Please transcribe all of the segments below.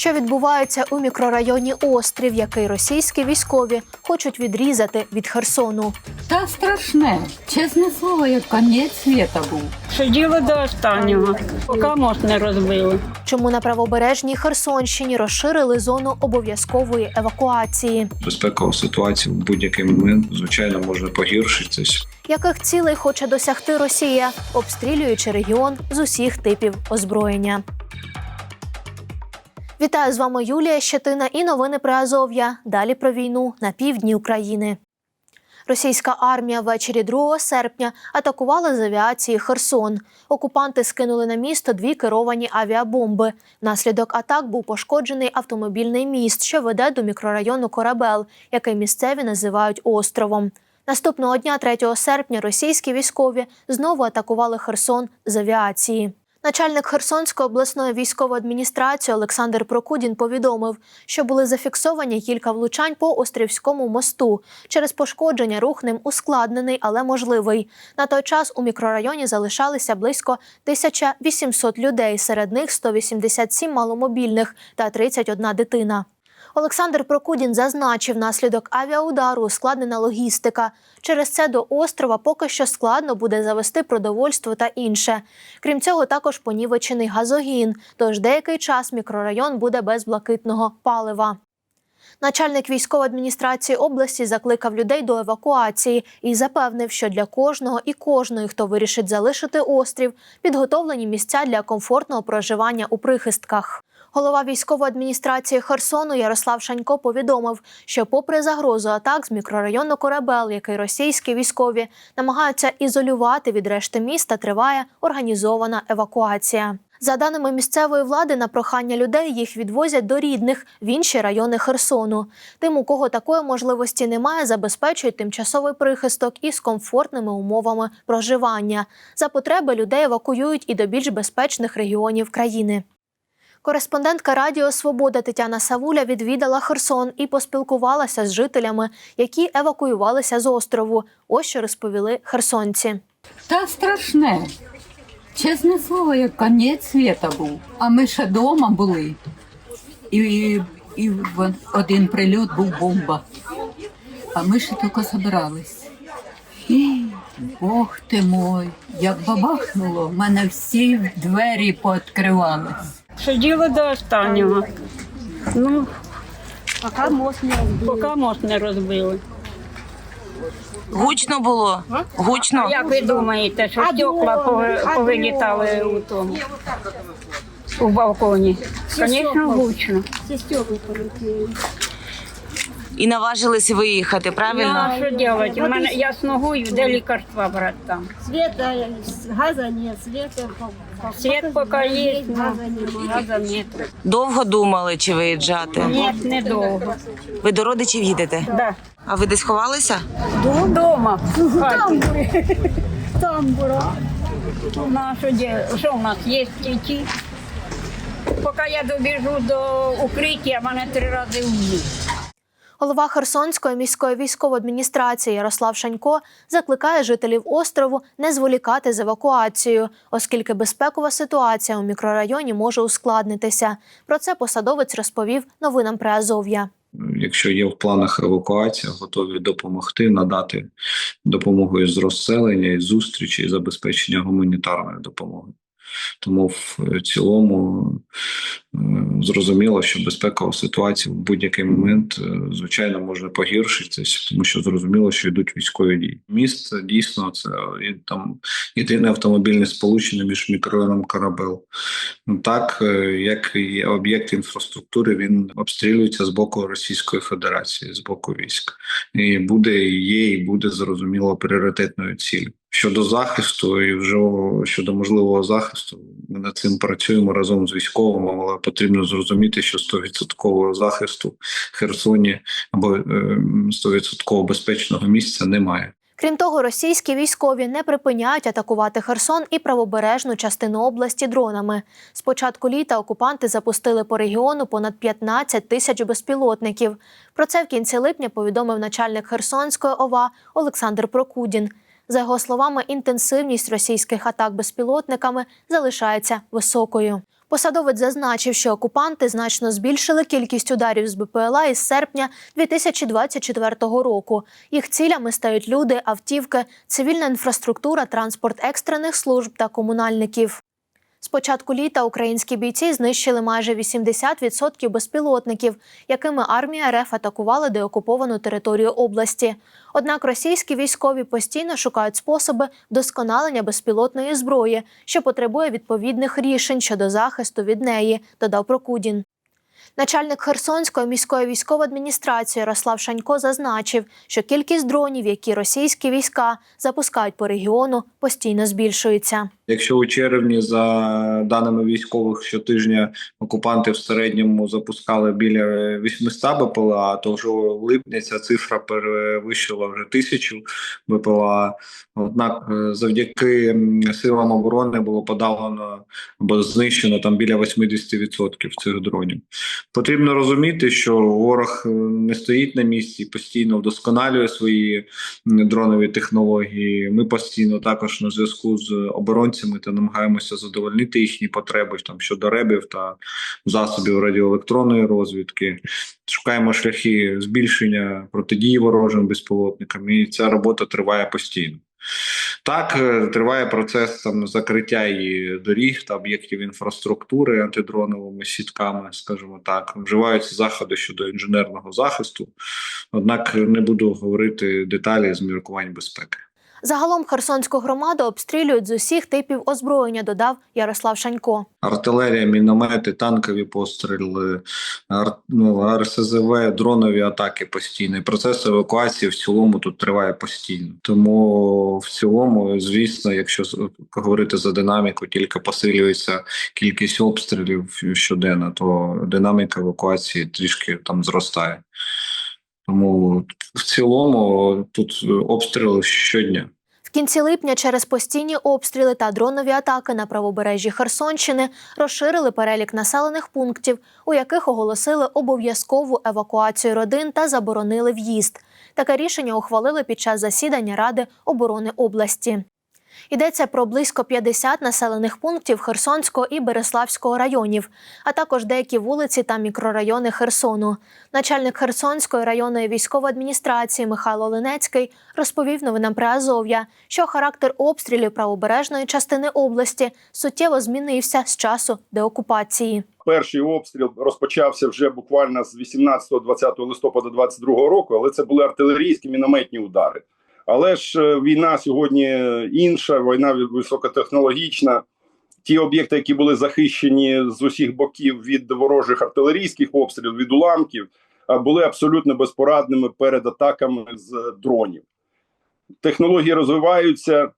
Що відбувається у мікрорайоні Острів, який російські військові хочуть відрізати від Херсону. Та страшне. Чесне слово, як конець світа був. Сиділи до останнього, поки мост не розбили. Чому на правобережній Херсонщині розширили зону обов'язкової евакуації? безпекова ситуація в будь-який момент звичайно може погіршитись. Яких цілей хоче досягти Росія, обстрілюючи регіон з усіх типів озброєння? Вітаю з вами Юлія Щетина і новини про Азов'я. Далі про війну на півдні України. Російська армія ввечері 2 серпня атакувала з авіації Херсон. Окупанти скинули на місто дві керовані авіабомби. Внаслідок атак був пошкоджений автомобільний міст, що веде до мікрорайону Корабел, який місцеві називають островом. Наступного дня, 3 серпня, російські військові знову атакували Херсон з авіації. Начальник Херсонської обласної військової адміністрації Олександр Прокудін повідомив, що були зафіксовані кілька влучань по Острівському мосту. Через пошкодження рух ним ускладнений, але можливий. На той час у мікрорайоні залишалися близько 1800 людей, серед них 187 маломобільних та 31 дитина. Олександр Прокудін зазначив, наслідок авіаудару ускладнена логістика. Через це до острова поки що складно буде завести продовольство та інше. Крім цього, також понівечений газогін, тож деякий час мікрорайон буде без блакитного палива. Начальник військової адміністрації області закликав людей до евакуації і запевнив, що для кожного і кожної, хто вирішить залишити острів, підготовлені місця для комфортного проживання у прихистках. Голова військової адміністрації Херсону Ярослав Шанько повідомив, що, попри загрозу атак з мікрорайону Корабел, який російські військові намагаються ізолювати від решти міста, триває організована евакуація. За даними місцевої влади, на прохання людей їх відвозять до рідних в інші райони Херсону. Тим, у кого такої можливості немає, забезпечують тимчасовий прихисток із комфортними умовами проживання. За потреби людей евакуюють і до більш безпечних регіонів країни. Кореспондентка Радіо Свобода Тетяна Савуля відвідала Херсон і поспілкувалася з жителями, які евакуювалися з острову. Ось що розповіли херсонці. Та страшне. Чесне слово, як конець світа був. А ми ще вдома були. І, і, і один прильот був бомба. А ми ще тільки збирались. І Бог ти мой, як бабахнуло, в мене всі двері пооткривались. Сиділи до останнього. Ну, поки мост не розбили. Поки мост не розбили. Гучно було? Гучно? Як ви думаєте, що стекла пов- повилітали у тому? У балконі. Звісно, гучно. І наважились виїхати, правильно? а що робити? У мене я з ногою, де лікарства брати там? Света, газа нет, света. по- по- Світ поки є, ну, газа нет. Довго думали, чи виїжджати? Ні, недовго. Ви до родичів їдете? Да. А ви десь ховалися? Дома. в хаті. Там була. Ну, а що, у нас є ті? Поки я добіжу до укриття, мене три рази вб'ють. Голова Херсонської міської військової адміністрації Ярослав Шанько закликає жителів острову не зволікати з евакуацією, оскільки безпекова ситуація у мікрорайоні може ускладнитися. Про це посадовець розповів новинам при Азов'я. Якщо є в планах евакуація, готові допомогти, надати допомогу із розселення, із зустрічі, і забезпечення гуманітарної допомоги. Тому в цілому е, зрозуміло, що безпекова ситуація в будь-який момент е, звичайно може погіршитись, тому що зрозуміло, що йдуть військові дії. Міст дійсно це і там єдине автомобільне сполучення між мікрорайоном Карабел. Ну, Так е, як і об'єкт інфраструктури, він обстрілюється з боку Російської Федерації, з боку військ, і буде і є, і буде зрозуміло пріоритетною ціллю. Щодо захисту і вже щодо можливого захисту, ми над цим працюємо разом з військовими, але потрібно зрозуміти, що 100% захисту в Херсоні або е, 100% безпечного місця немає. Крім того, російські військові не припиняють атакувати Херсон і правобережну частину області дронами. З початку літа окупанти запустили по регіону понад 15 тисяч безпілотників. Про це в кінці липня повідомив начальник Херсонської ОВА Олександр Прокудін. За його словами, інтенсивність російських атак безпілотниками залишається високою. Посадовець зазначив, що окупанти значно збільшили кількість ударів з БПЛА із серпня 2024 року. Їх цілями стають люди, автівки, цивільна інфраструктура, транспорт екстрених служб та комунальників. З початку літа українські бійці знищили майже 80% безпілотників, якими армія РФ атакувала деокуповану територію області. Однак російські військові постійно шукають способи вдосконалення безпілотної зброї, що потребує відповідних рішень щодо захисту від неї, додав Прокудін. Начальник Херсонської міської військової адміністрації Ярослав Шанько зазначив, що кількість дронів, які російські війська запускають по регіону, постійно збільшується. Якщо у червні, за даними військових, щотижня окупанти в середньому запускали біля 800 БПЛА, то вже в липні ця цифра перевищила вже тисячу БПЛА. Однак, е, завдяки силам оборони було подавлено або знищено там біля 80% цих дронів. Потрібно розуміти, що ворог е, не стоїть на місці, постійно вдосконалює свої дронові технології. Ми постійно також на зв'язку з оборонцями та намагаємося задовольнити їхні потреби там щодо ребів та засобів радіоелектронної розвідки. Шукаємо шляхи збільшення протидії ворожим безпілотникам, і ця робота триває постійно. Так, е, триває процес там закриття і доріг та об'єктів інфраструктури антидроновими сітками, скажімо так. Вживаються заходи щодо інженерного захисту. Однак не буду говорити деталі з міркувань безпеки. Загалом Херсонську громаду обстрілюють з усіх типів озброєння, додав Ярослав Шанько. Артилерія, міномети, танкові постріли, ар, ну, РСЗВ, дронові атаки постійні. Процес евакуації в цілому тут триває постійно. Тому в цілому, звісно, якщо говорити за динаміку, тільки посилюється кількість обстрілів щоденно, то динаміка евакуації трішки там зростає. Тому в цілому тут обстріли щодня. В кінці липня через постійні обстріли та дронові атаки на правобережжі Херсонщини розширили перелік населених пунктів, у яких оголосили обов'язкову евакуацію родин та заборонили в'їзд. Таке рішення ухвалили під час засідання Ради оборони області. Йдеться про близько 50 населених пунктів Херсонського і Береславського районів, а також деякі вулиці та мікрорайони Херсону. Начальник Херсонської районної військової адміністрації Михайло Ленецький розповів новинам при Азов'я, що характер обстрілів правобережної частини області суттєво змінився з часу деокупації. Перший обстріл розпочався вже буквально з 18-20 листопада 22 року, але це були артилерійські мінометні удари. Але ж е, війна сьогодні інша, війна високотехнологічна. Ті об'єкти, які були захищені з усіх боків від ворожих артилерійських обстрілів, від уламків, а, були абсолютно безпорадними перед атаками з дронів. Технології розвиваються,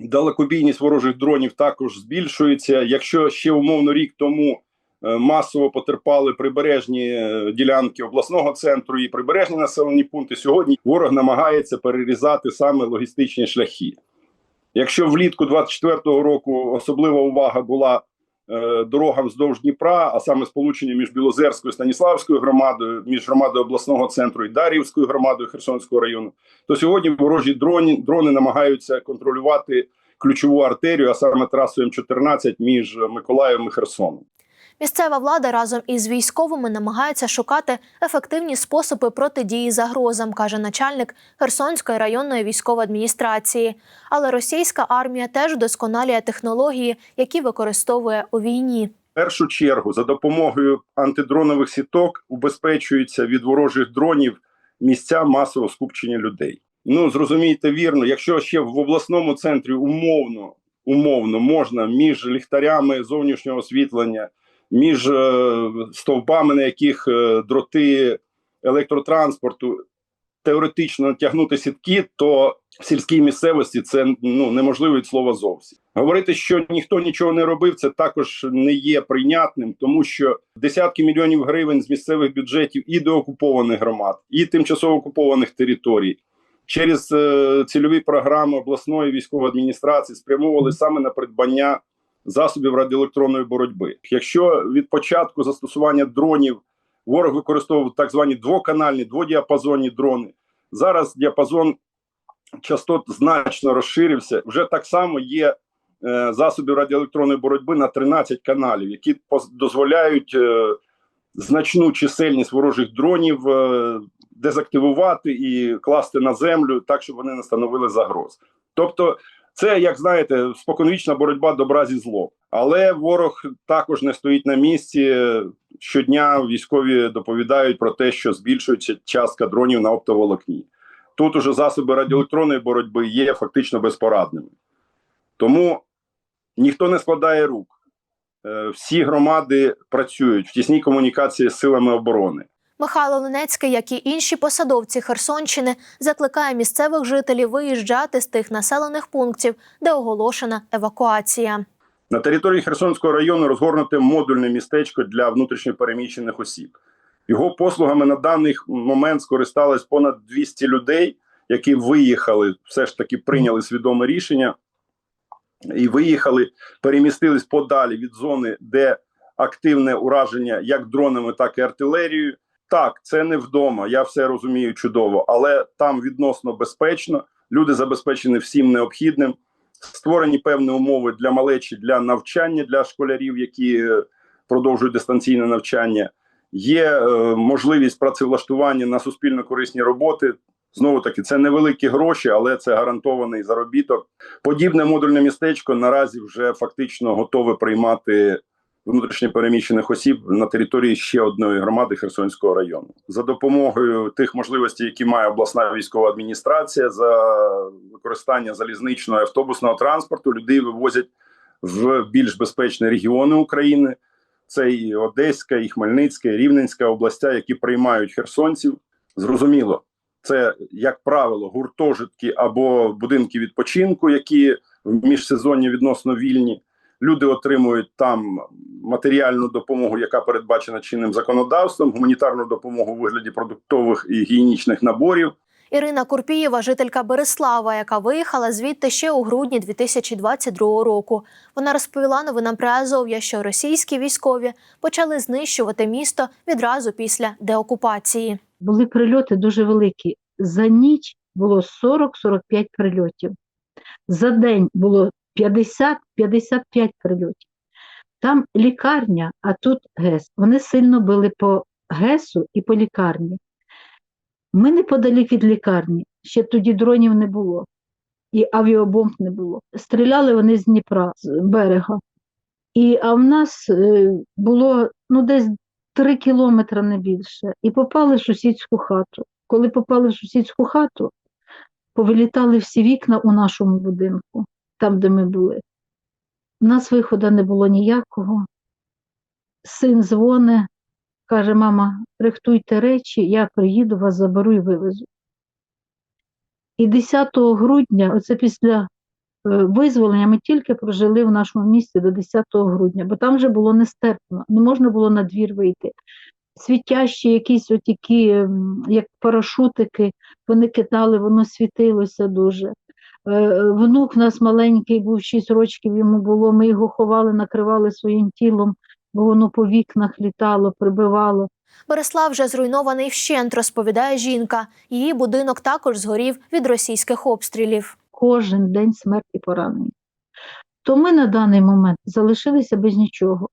далекобійність ворожих дронів також збільшується. Якщо ще умовно рік тому е, масово потерпали прибережні е, ділянки обласного центру і прибережні населені пункти, сьогодні ворог намагається перерізати саме логістичні шляхи. Якщо влітку 24-го року особлива увага була е, дорогам вздовж Дніпра, а саме сполучення між Білозерською Станіславською громадою, між громадою обласного центру і Дар'ївською громадою Херсонського району, то сьогодні ворожі дрони, дрони намагаються контролювати ключову артерію, а саме трасу М14 між Миколаєвом і Херсоном. Місцева влада разом із військовими намагається шукати ефективні способи протидії загрозам, каже начальник Херсонської районної військової адміністрації. Але російська армія теж вдосконалює технології, які використовує у війні. Першу чергу за допомогою антидронових сіток убезпечуються від ворожих дронів місця масового скупчення людей. Ну зрозумійте вірно, якщо ще в обласному центрі умовно умовно можна між ліхтарями зовнішнього освітлення, між е, стовпами, на яких е, дроти електротранспорту теоретично тягнути сітки, то в сільській місцевості це ну неможливо від слова зовсім. Говорити, що ніхто нічого не робив, це також не є прийнятним, тому що десятки мільйонів гривень з місцевих бюджетів і до окупованих громад, і тимчасово окупованих територій через е, цільові програми обласної військової адміністрації спрямовували саме на придбання засобів радіоелектронної боротьби. Якщо від початку застосування дронів ворог використовував так звані двоканальні, дводіапазонні дрони, зараз діапазон частот значно розширився. Вже так само є е, засобів радіоелектронної боротьби на 13 каналів, які дозволяють е, значну чисельність ворожих дронів е, дезактивувати і класти на землю так, щоб вони не становили загроз. Тобто, це, як знаєте, споконвічна боротьба добра зі злом. Але ворог також не стоїть на місці. Щодня військові доповідають про те, що збільшується частка дронів на оптоволокні. Тут уже засоби радіоелектронної боротьби є фактично безпорадними. Тому ніхто не складає рук. Е, Всі громади працюють в тісній комунікації з силами оборони. Михайло Линецький, як і інші посадовці Херсонщини, закликає місцевих жителів виїжджати з тих населених пунктів, де оголошена евакуація. На території Херсонського району розгорнуте модульне містечко для внутрішньопереміщених осіб. Його послугами на даний момент скористалось понад 200 людей, які виїхали, все ж таки прийняли свідоме рішення і виїхали, перемістились подалі від зони, де активне ураження як дронами, так і артилерією. Так, це не вдома, я все розумію чудово, але там відносно безпечно. Люди забезпечені всім необхідним. Створені певні умови для малечі, для навчання для школярів, які е, продовжують дистанційне навчання. Є е, можливість працевлаштування на суспільно корисні роботи. Знову таки, це невеликі гроші, але це гарантований заробіток. Подібне модульне містечко наразі вже фактично готове приймати внутрішньопереміщених осіб на території ще одної громади Херсонського району за допомогою тих можливостей, які має обласна військова адміністрація, за використання залізничного автобусного транспорту, людей вивозять в більш безпечні регіони України. Це і Одеська, і Хмельницька, і Рівненська областя, які приймають херсонців. Зрозуміло, це як правило гуртожитки або будинки відпочинку, які в міжсезонні відносно вільні. Люди отримують там матеріальну допомогу, яка передбачена чинним законодавством, гуманітарну допомогу у вигляді продуктових і гігієнічних наборів. Ірина Курпієва, жителька Береслава, яка виїхала звідти ще у грудні 2022 року. Вона розповіла новинам Приазов'я, що російські військові почали знищувати місто відразу після деокупації. були прильоти дуже великі. За ніч було 40-45 прильотів. За день було 50-55 прильотів. Там лікарня, а тут ГЕС. Вони сильно били по ГЕСу і по лікарні. Ми неподалік від лікарні, ще тоді дронів не було, і авіабомб не було. Стріляли вони з Дніпра, з берега. І, а в нас е, було ну, десь три кілометри не більше, і попали в сусідську хату. Коли попали в сусідську хату, повилітали всі вікна у нашому будинку, там, де ми були. У нас виходу не було ніякого. Син дзвоне, каже: мама, рихтуйте речі, я приїду, вас заберу і вивезу. І 10 грудня, оце після е, визволення, ми тільки прожили в нашому місті до 10 грудня, бо там вже було нестерпно, не можна було на двір вийти. Світящі якісь отакі, як парашутики, вони кидали, воно світилося дуже. Е, Внук в нас маленький був 6 років йому було, ми його ховали, накривали своїм тілом, бо воно по вікнах літало, прибивало. Береслав вже зруйнований вщент, розповідає жінка. Її будинок також згорів від російських обстрілів. Кожен день смерть і поранення. То ми на даний момент залишилися без нічого.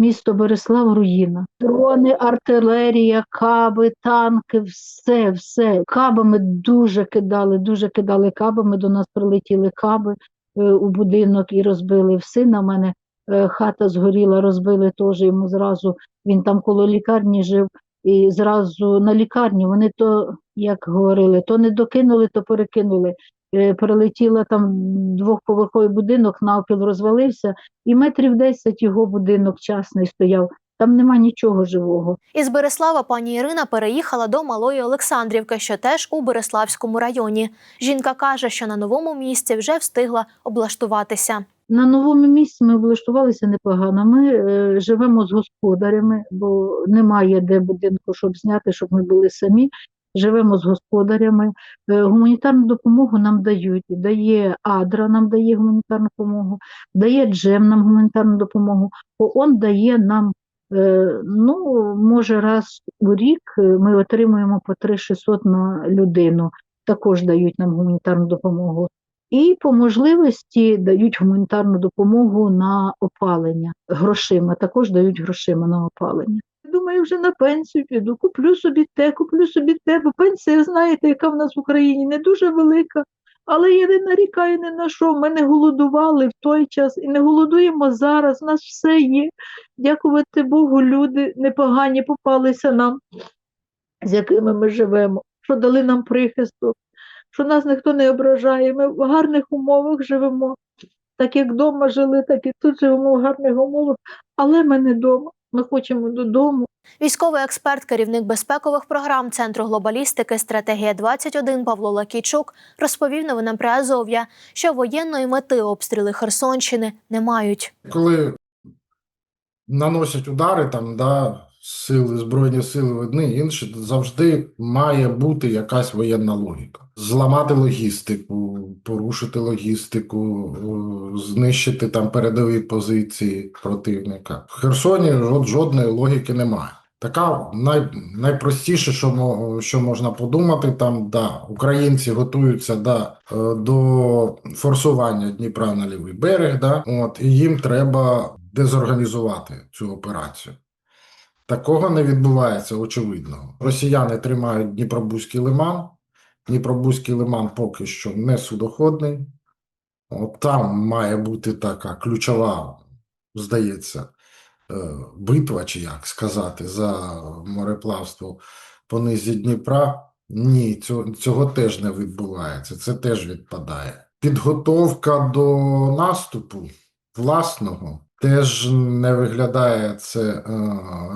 Місто Береслав руїна. Дрони, артилерія, каби, танки, все, все. Кабами дуже кидали, дуже кидали кабами. До нас прилетіли каби е, у будинок і розбили все. На мене е, хата згоріла, розбили теж йому зразу. Він там коло лікарні жив. І зразу на лікарню вони то, як говорили, то не докинули, то перекинули. Е, Прилетіла там двохповерховий будинок, навпіл розвалився, і метрів 10 його будинок частний стояв. Там нема нічого живого. Із Береслава пані Ірина переїхала до Малої Олександрівки, що теж у Береславському районі. Жінка каже, що на новому місці вже встигла облаштуватися. На новому місці ми облаштувалися непогано. Ми е, живемо з господарями, бо немає де будинку, щоб зняти, щоб ми були самі. Живемо з господарями. Е, гуманітарну допомогу нам дають. Дає Адра, нам дає гуманітарну допомогу, дає Джем нам гуманітарну допомогу. ООН дає нам, е, ну, може, раз у рік е, ми отримуємо по 3600 на людину. Також дають нам гуманітарну допомогу. І по можливості дають гуманітарну допомогу на опалення грошима. Також дають грошима на опалення. Думаю, вже на пенсію піду, куплю собі те, куплю собі те, бо пенсія, знаєте, яка в нас в Україні не дуже велика. Але я не нарікаю ні на що. Ми не голодували в той час і не голодуємо зараз. У нас все є. Дякувати Богу, люди непогані попалися нам, з якими ми живемо, що дали нам прихисток, що нас ніхто не ображає. Ми в гарних умовах живемо. Так як вдома жили, так і тут живемо в гарних умовах. Але ми не вдома. Ми хочемо додому. Військовий експерт, керівник безпекових програм Центру глобалістики Стратегія 21 Павло Лакійчук розповів новинам Приазов'я, що воєнної мети обстріли Херсонщини не мають. коли наносять удари, там, да, сили, Збройні сили одні, інші, завжди має бути якась воєнна логіка. Зламати логістику, порушити логістику, е, знищити там передові позиції противника. В Херсоні жод- жодної логіки немає. Така най, найпростіше, що, що можна подумати, там да, українці готуються да, е, до форсування Дніпра на лівий берег, да, от, і їм треба дезорганізувати цю операцію. Такого не відбувається, очевидно. Росіяни тримають Дніпробузький лиман. Дніпробузький лиман поки що не судоходний. От там має бути така ключова, здається, е, битва, чи як сказати, за мореплавство по низі Дніпра. Ні, цього, цього теж не відбувається, це теж відпадає. Підготовка до наступу власного теж не виглядає це е,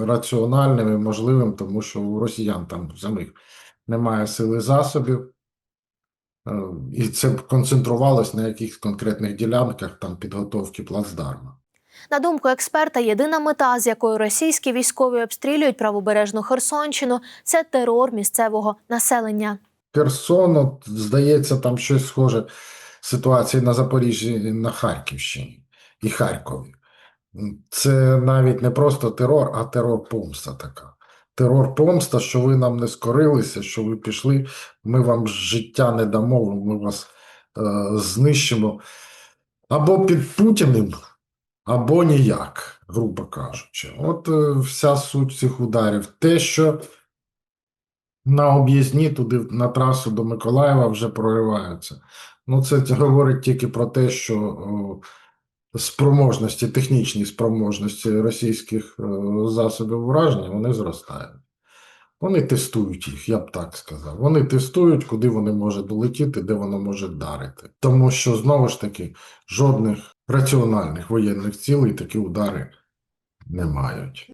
раціональним і можливим, тому що у росіян там самих немає сили засобів. Е, І це б концентрувалось на якихось конкретних ділянках там підготовки плацдарма. На думку експерта, єдина мета, з якою російські військові обстрілюють правобережну Херсонщину, це терор місцевого населення. Херсон, от, здається, там щось схоже ситуації на Запоріжжі на Харківщині і Харкові. Це навіть не просто терор, а терор помста така. Терор помста, що ви нам не скорилися, що ви пішли, ми вам життя не дамо, ми вас е, знищимо або під Путіним, або ніяк, грубо кажучи. От е, вся суть цих ударів. Те, що на об'їзні туди на трасу до Миколаєва вже прориваються. Ну, це говорить тільки про те, що о, спроможності, технічні спроможності російських е, засобів ураження вони зростають. Вони тестують їх, я б так сказав. Вони тестують, куди вони можуть долетіти, де воно може вдарити. Тому що знову ж таки жодних раціональних воєнних цілей такі удари не мають.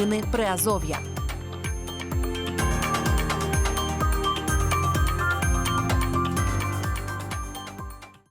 Новини Приазов'я.